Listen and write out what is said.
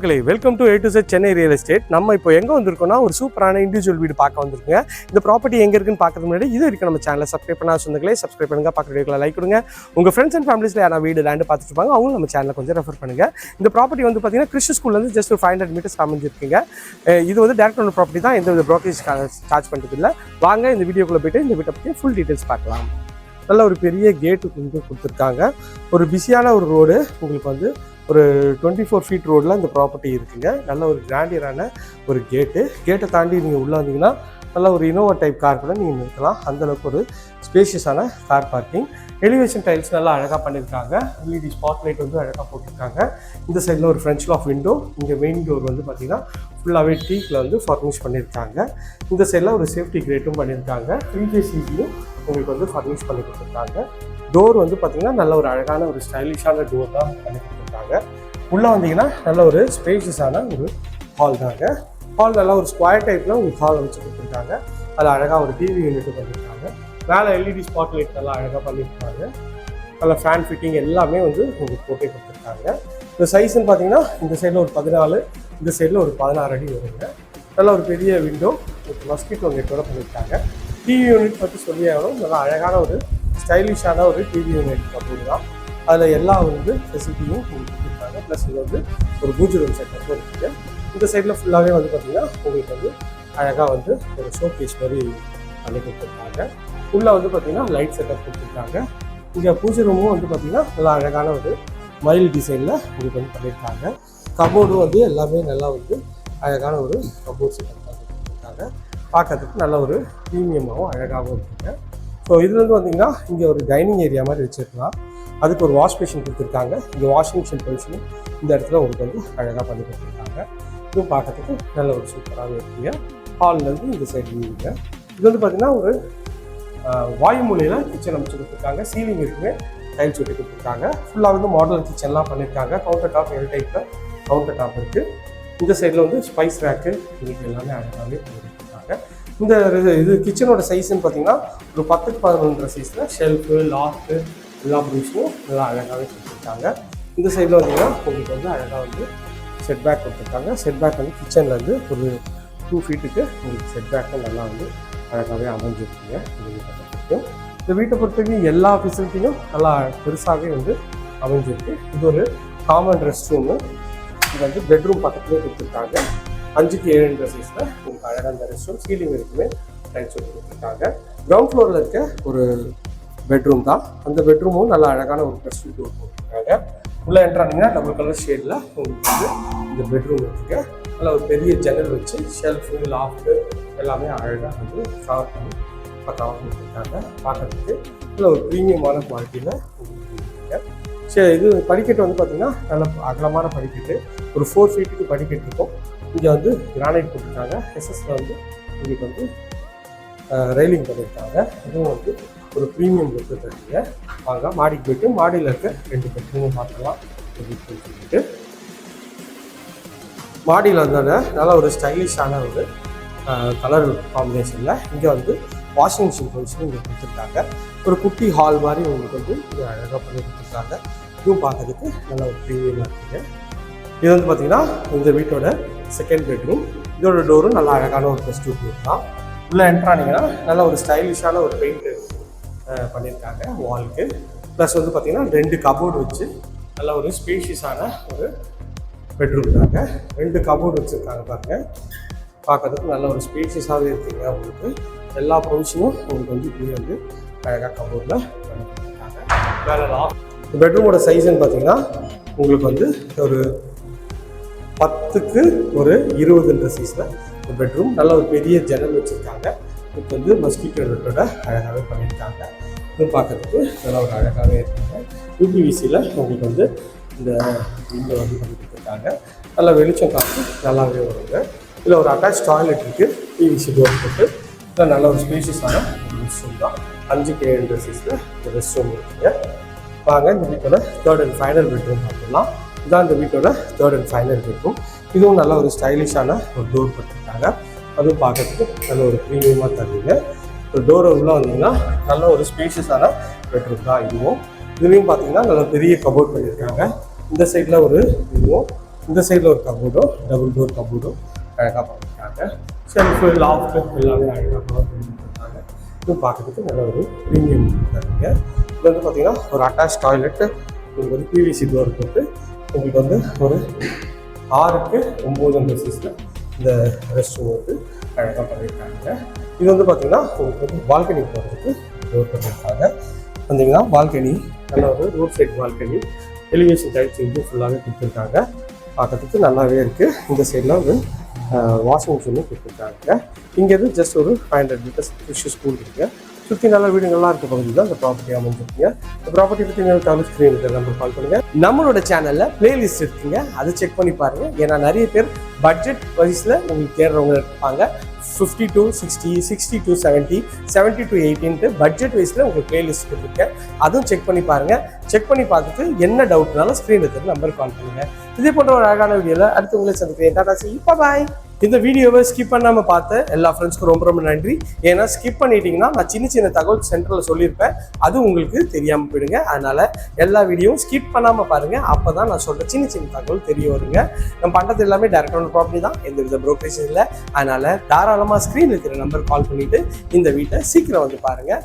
மக்களே welcome to A to Z Chennai real estate நம்ம இப்போ எங்கே வந்திருக்கோம்னா ஒரு சூப்பரான இண்டிவிஜுவல் வீடு பார்க்க வந்திருக்குங்க. இந்த ப்ராப்பர்ட்டி எங்கே இருக்குன்னு பார்க்கறது முன்னாடி இது வரைக்கும் நம்ம சேனலை சப்ஸ்கிரைப் பண்ணா சொந்தங்களே சப்ஸ்கிரைப் பண்ணுங்க. பக்கத்து லைக் கொடுங்க. உங்கள் ஃப்ரெண்ட்ஸ் அண்ட் ஃபேமிலிஸில் யாரா வீடு லேண்டு பார்த்துட்டு இருப்பாங்க அவங்களும் நம்ம சேனலை கொஞ்சம் ரெஃபர் பண்ணுங்க. இந்த ப்ராப்பர்ட்டி வந்து பார்த்தீங்கன்னா கிறிஸ்து ஸ்கூல்லேருந்து ஜஸ்ட் ஒரு ஃபைவ் ஹண்ட்ரட் மீட்டர்ஸ் அமைஞ்சிருக்குங்க. இது வந்து டேரக்ட் ஒன் ப்ராப்பர்ட்டி தான். எந்த வித ப்ரோக்கரேஜ் சார்ஜ் பண்ணுறது இல்லை. வாங்க இந்த வீடியோக்குள்ளே போயிட்டு இந்த வீட்டை பற்றி ஃபுல் டீட்டெயில்ஸ் பார்க்கலாம். நல்ல ஒரு பெரிய கேட்டு கொண்டு கொடுத்துருக்காங்க. ஒரு பிஸியான ஒரு ரோடு உங்களுக்கு வந்து ஒரு டுவெண்ட்டி ஃபோர் ஃபீட் ரோடில் இந்த ப்ராப்பர்ட்டி இருக்குங்க. நல்ல ஒரு கிராண்டியரான ஒரு கேட்டு கேட்டை தாண்டி நீங்கள் உள்ளே வந்தீங்கன்னா நல்ல ஒரு இனோவா டைப் கார் கூட நீங்கள் நிறுத்தலாம். அந்தளவுக்கு ஒரு ஸ்பேஷியஸான கார் பார்க்கிங் எலிவேஷன் டைல்ஸ் நல்லா அழகாக பண்ணியிருக்காங்க எல்இடி ஸ்பாட் லைட் வந்து அழகாக போட்டிருக்காங்க. இந்த சைடில் ஒரு ஃப்ரெஞ்ச் ஆஃப் விண்டோ இங்கே மெயின் டோர் வந்து பார்த்தீங்கன்னா ஃபுல்லாகவே டீக்கில் வந்து ஃபர்னிஷ் பண்ணியிருக்காங்க இந்த சைடில் ஒரு சேஃப்டி கிரேட்டும் பண்ணியிருக்காங்க த்ரீ உங்களுக்கு வந்து ஃபர்னிஷ் பண்ணி கொடுத்துருக்காங்க. டோர் வந்து பார்த்தீங்கன்னா நல்ல ஒரு அழகான ஒரு ஸ்டைலிஷான டோர் தான் பண்ணி கொடுத்துருக்காங்க. உள்ளே வந்தீங்கன்னா நல்ல ஒரு ஸ்பேஷியஸான ஒரு ஹால் தாங்க. ஹால் நல்லா ஒரு ஸ்கொயர் டைப்பில் உங்களுக்கு ஹால் வச்சு கொடுத்துருக்காங்க. அதில் அழகாக ஒரு டிவி யூனிட் பண்ணியிருக்காங்க மேலே எல்இடி ஸ்பாட் லைட் நல்லா அழகாக பண்ணியிருக்காங்க நல்ல ஃபேன் ஃபிட்டிங் எல்லாமே வந்து உங்களுக்கு போட்டே கொடுத்துருக்காங்க. இந்த சைஸ்ன்னு பார்த்தீங்கன்னா இந்த சைடில் ஒரு பதினாலு இந்த சைடில் ஒரு பதினாறு அடி வருங்க. நல்ல ஒரு பெரிய விண்டோ மஸ்கிட்டோ நெட்டோட பண்ணியிருக்காங்க டிவி யூனிட் பற்றி சொல்லி ஆகணும். நல்லா அழகான ஒரு ஸ்டைலிஷான ஒரு டிவி யூனிட் கப்போர்டு தான் அதில் எல்லா வந்து ஃபெசிலிட்டியும் உங்களுக்கு கொடுத்துருக்காங்க. ப்ளஸ் இது வந்து ஒரு பூஜை ரூம் செட்டப்பும் இருக்குது இந்த சைடில் ஃபுல்லாகவே வந்து பார்த்திங்கன்னா உங்களுக்கு வந்து அழகாக வந்து ஒரு ஷோ பீஸ் மாதிரி பண்ணி கொடுத்துருக்காங்க. உள்ளே வந்து பார்த்தீங்கன்னா லைட் செட்டப் கொடுத்துருக்காங்க. இங்கே பூஜை ரூமும் வந்து பார்த்திங்கன்னா நல்லா அழகான ஒரு மயில் டிசைனில் உங்களுக்கு வந்து பண்ணியிருக்காங்க கபோர்டும் வந்து எல்லாமே நல்லா வந்து அழகான ஒரு கபோர்ட் செட்டப் கொடுத்துருக்காங்க. பார்க்கறதுக்கு நல்ல ஒரு ப்ரீமியமாகவும் அழகாகவும் இருக்குங்க. ஸோ இதுலேருந்து பார்த்திங்கன்னா பார்த்தீங்கன்னா இங்கே ஒரு டைனிங் ஏரியா மாதிரி வச்சுருக்கலாம். அதுக்கு ஒரு வாஷ் மிஷின் கொடுத்துருக்காங்க. இங்கே வாஷிங் மிஷின் பொசிஷனும் இந்த இடத்துல உங்களுக்கு வந்து அழகாக பண்ணி கொடுத்துருக்காங்க. இதுவும் பார்க்கறதுக்கு நல்ல ஒரு சூப்பராக இருக்குங்க. ஹால்லேருந்து இந்த சைடு வியூங்க இது வந்து பார்த்திங்கன்னா ஒரு வாயு மூலையில் கிச்சன் அமைச்சு கொடுத்துருக்காங்க. சீலிங் இருக்குமே டைல்ஸ் ஒட்டி கொடுத்துருக்காங்க. ஃபுல்லாக வந்து மாடல் கிச்சன்லாம் பண்ணியிருக்காங்க கவுண்டர் டாப் எல் டைப்பில் கவுண்டர் டாப் இருக்குது இந்த சைடில் வந்து ஸ்பைஸ் ரேக்கு இதுக்கு எல்லாமே அழகாகவே பண்ணி கொடுத்துருக்காங்க. இந்த இது- இது கிச்சனோட சைஸ்ன்னு பார்த்தீங்கன்னா ஒரு பத்துக்கு பதினொன்றரை சைஸில் ஷெல்ஃபு லாக்கு எல்லா ப்ரூஃப்ஸும் நல்லா அழகாகவே கொடுத்துருக்காங்க. இந்த சைடில் வந்தீங்கன்னா உங்களுக்கு வந்து அழகாக வந்து செட் பேக் கொடுத்துருக்காங்க. செட் பேக் வந்து கிச்சன்லேருந்து ஒரு டூ ஃபீட்டுக்கு உங்களுக்கு செட் பேக்கும் நல்லா வந்து அழகாகவே அமைஞ்சிருக்குங்க. இந்த வீட்டை பொறுத்தவரைக்கும் இந்த வீட்டை பொறுத்தவரைக்கும் எல்லா ஃபெசிலிட்டியும் நல்லா பெருசாகவே வந்து அமைஞ்சிருக்கு. இது ஒரு காமன் ரெஸ்ட் ரூமு இது வந்து பெட்ரூம் பக்கத்துலேயே கொடுத்துருக்காங்க. அஞ்சுக்கு ஏழுன்ற சைஸில் உங்களுக்கு அழகாக அந்த ரெஸ்ட் ரூம் சீலிங் இருக்குமே டைல்ஸ் ஒட்டி கொடுத்துருக்காங்க. கிரவுண்ட் ஃப்ளோரில் இருக்க ஒரு பெட்ரூம் தான். அந்த பெட்ரூமும் நல்லா அழகான ஒரு பெஸ்ட் டோர் போட்டிருக்காங்க. உள்ளே என்ட்ரானிங்கன்னா டபுள் கலர் ஷேடில் உங்களுக்கு வந்து இந்த பெட்ரூம் இருக்குங்க நல்ல ஒரு பெரிய ஜன்னல் வச்சு ஷெல்ஃபு லாஃப்ட்டு எல்லாமே அழகாக வந்து கவர் பண்ணி பக்காவாக கொடுத்துருக்காங்க. பார்க்கறதுக்கு நல்ல ஒரு ப்ரீமியமான குவாலிட்டியில் உங்களுக்கு இருக்குங்க சரி இது படிக்கட்டு வந்து பார்த்தீங்கன்னா நல்ல அகலமான படிக்கட்டு. ஒரு ஃபோர் ஃபீட்டுக்கு படிக்கட்டு இருக்கும். இங்கே வந்து கிரானைட் போட்டிருக்காங்க. எஸ்எஸ்ல வந்து உங்களுக்கு வந்து ரெயிலிங் பண்ணியிருக்காங்க இதுவும் வந்து ஒரு ப்ரீமியம் லுக்கு தருங்க வாங்க மாடிக்கு போயிட்டு மாடியில் இருக்க ரெண்டு பெட்ரூமும் பார்த்துக்கலாம் அப்படின்னு சொல்லிட்டு. மாடியில் வந்தோடனே நல்ல ஒரு ஸ்டைலிஷான ஒரு கலர் காம்பினேஷனில் இங்கே வந்து வாஷிங் மிஷின் ஃபங்க்ஷன் இங்கே கொடுத்துருக்காங்க. ஒரு குட்டி ஹால் மாதிரி உங்களுக்கு வந்து இங்கே அழகாக பண்ணி கொடுத்துருக்காங்க. இதுவும் பார்க்கறதுக்கு நல்ல ஒரு ப்ரீமியமாக இருக்குது இது வந்து பார்த்தீங்கன்னா இந்த வீட்டோட செகண்ட் பெட்ரூம் இதோட டோரும் நல்லா அழகான ஒரு ஃபஸ்ட் ரூம் தான். உள்ளே என்ட்ரானிங்கன்னா நல்ல ஒரு ஸ்டைலிஷான ஒரு பெயிண்ட் பண்ணியிருக்காங்க வால்க்கு. ப்ளஸ் வந்து பார்த்திங்கன்னா ரெண்டு கபோர்டு வச்சு நல்ல ஒரு ஸ்பீஷியஸான ஒரு பெட்ரூம் தாங்க. ரெண்டு கபோர்டு வச்சுருக்காங்க பாருங்க. பார்க்கறதுக்கு நல்ல ஒரு ஸ்பீஷியஸாகவே இருக்குங்க உங்களுக்கு. எல்லா ப்ரொவிஷனும் உங்களுக்கு வந்து இப்படியே வந்து அழகாக கபோர்டில் பண்ணி கொடுத்துருக்காங்க மேலே பெட்ரூமோட சைஸ்ன்னு பார்த்தீங்கன்னா உங்களுக்கு வந்து ஒரு பத்துக்கு ஒரு இருபதுன்ற சைஸில் ஒரு பெட்ரூம் நல்ல ஒரு பெரிய ஜன்னல் வச்சுருக்காங்க. இப்போ வந்து மஸ்கிட்டோ ரெட்டோட அழகாகவே பண்ணியிருக்காங்க. இது பார்க்குறதுக்கு நல்லா ஒரு அழகாகவே இருக்காங்க. யூபிவிசியில் உங்களுக்கு வந்து இந்த விண்டோ வந்து பண்ணி கொடுத்துருக்காங்க. நல்லா வெளிச்சம் காற்று நல்லாவே வருங்க. இதில் ஒரு அட்டாச் டாய்லெட் இருக்குது பிவிசி டோர் போட்டு. இல்லை நல்ல ஒரு ஸ்பேஷியஸான ஒரு ரெஸ்ட் ரூம் தான். அஞ்சு கே சைஸில் இந்த ரெஸ்ட் ரூம் இருக்குங்க. வாங்க இந்த வீட்டோட தேர்ட் அண்ட் ஃபைனல் பெட்ரூம் பார்த்துக்கலாம் இதான் இந்த வீட்டோட தேர்ட் அண்ட் ஃபைனல் பெட்ரூம் இதுவும் நல்ல ஒரு ஸ்டைலிஷான ஒரு டோர் போட்டிருக்காங்க. அதுவும் பார்க்கறதுக்கு நல்ல ஒரு ப்ரீமியமாக தருவீங்க இப்போ டோர் உள்ளே வந்தீங்கன்னா நல்ல ஒரு ஸ்பேஷியஸான பெட்ரூம் தான் இதுவும். இதுலேயும் பார்த்தீங்கன்னா நல்ல பெரிய கபோர்ட் பண்ணியிருக்காங்க. இந்த சைடில் ஒரு இதுவும் இந்த சைடில் ஒரு கபோர்டும் டபுள் டோர் கபோர்டோ அழகாக பண்ணியிருக்காங்க. செல்ஃபு லாஃப்ட் எல்லாமே அழகாக கவர் பண்ணியிருக்காங்க இதுவும் பார்க்கறதுக்கு நல்ல ஒரு ப்ரீமியம் தருவீங்க இது வந்து பார்த்தீங்கன்னா ஒரு அட்டாச் டாய்லெட்டு உங்களுக்கு வந்து பிவிசி டோர் போட்டு உங்களுக்கு வந்து ஒரு ஆறுக்கு ஒம்பது சைஸில் இந்த ரெஸ்ட் ரூம் வந்து அழகாக பண்ணியிருக்காங்க. இது வந்து பார்த்தீங்கன்னா உங்களுக்கு வந்து பால்கனி போகிறதுக்கு டோர் பண்ணியிருக்காங்க. வந்தீங்கன்னா பால்கனி நல்ல ஒரு road side balcony elevation types இங்கே ஃபுல்லாகவே கொடுத்துருக்காங்க. பார்க்கறதுக்கு நல்லாவே இருக்குது இந்த சைடில் ஒரு வாஷிங் மிஷினும் கொடுத்துருக்காங்க. இங்கேருந்து ஜஸ்ட் ஒரு five hundred meters fish school இருக்குது சுற்றி நல்ல வீடுகள்லாம் இருக்க பகுதியில் தான் ப்ராப்பர்ட்டி அமைஞ்சிருக்கீங்க. இந்த ப்ராப்பர்ட்டி பற்றி நீங்கள் தமிழ் ஸ்க்ரீன் நம்பர் கால் பண்ணுங்க. நம்மளோட சேனலில் பிளேலிஸ்ட் இருக்குங்க. அதை செக் பண்ணி பாருங்கள் ஏன்னா நிறைய பேர் பட்ஜெட் வைஸில் உங்களுக்கு தேடுறவங்க இருப்பாங்க. Fifty to sixty sixty to seventy seventy to எயிட்டின்ட்டு budget வைஸில் உங்களுக்கு பிளேலிஸ்ட் கொடுத்துருக்கேன். அதுவும் செக் பண்ணி பாருங்கள் செக் பண்ணி பார்த்துட்டு என்ன டவுட்னாலும் ஸ்க்ரீன் எடுத்து நம்பர் கால் பண்ணுங்க. இதே போன்ற ஒரு அழகான வீடியோவில் அடுத்து உங்களை சந்திக்கிறேன். டாடா சி பாய் இந்த வீடியோவை ஸ்கிப் பண்ணாமல் பார்த்த எல்லா ஃப்ரெண்ட்ஸ்க்கும் ரொம்ப ரொம்ப நன்றி. ஏன்னா ஸ்கிப் பண்ணிட்டீங்கன்னா நான் சின்ன சின்ன தகவல் சென்டரில் சொல்லியிருப்பேன். அது உங்களுக்கு தெரியாமல் போயிடுங்க. அதனால் எல்லா வீடியோவும் ஸ்கிப் பண்ணாமல் பாருங்கள் அப்போ தான் நான் சொல்கிற சின்ன சின்ன தகவல் தெரிய வருங்க. நம்ம பண்ணுறது எல்லாமே டேரக்டான ப்ராப்பர்ட்டி தான். எந்த வித ப்ரோக்கரேஜ் இல்லை. அதனால் தாராளமாக ஸ்க்ரீனில் இருக்கிற நம்பர் கால் பண்ணிவிட்டு இந்த வீட்டை சீக்கிரம் வந்து பாருங்கள்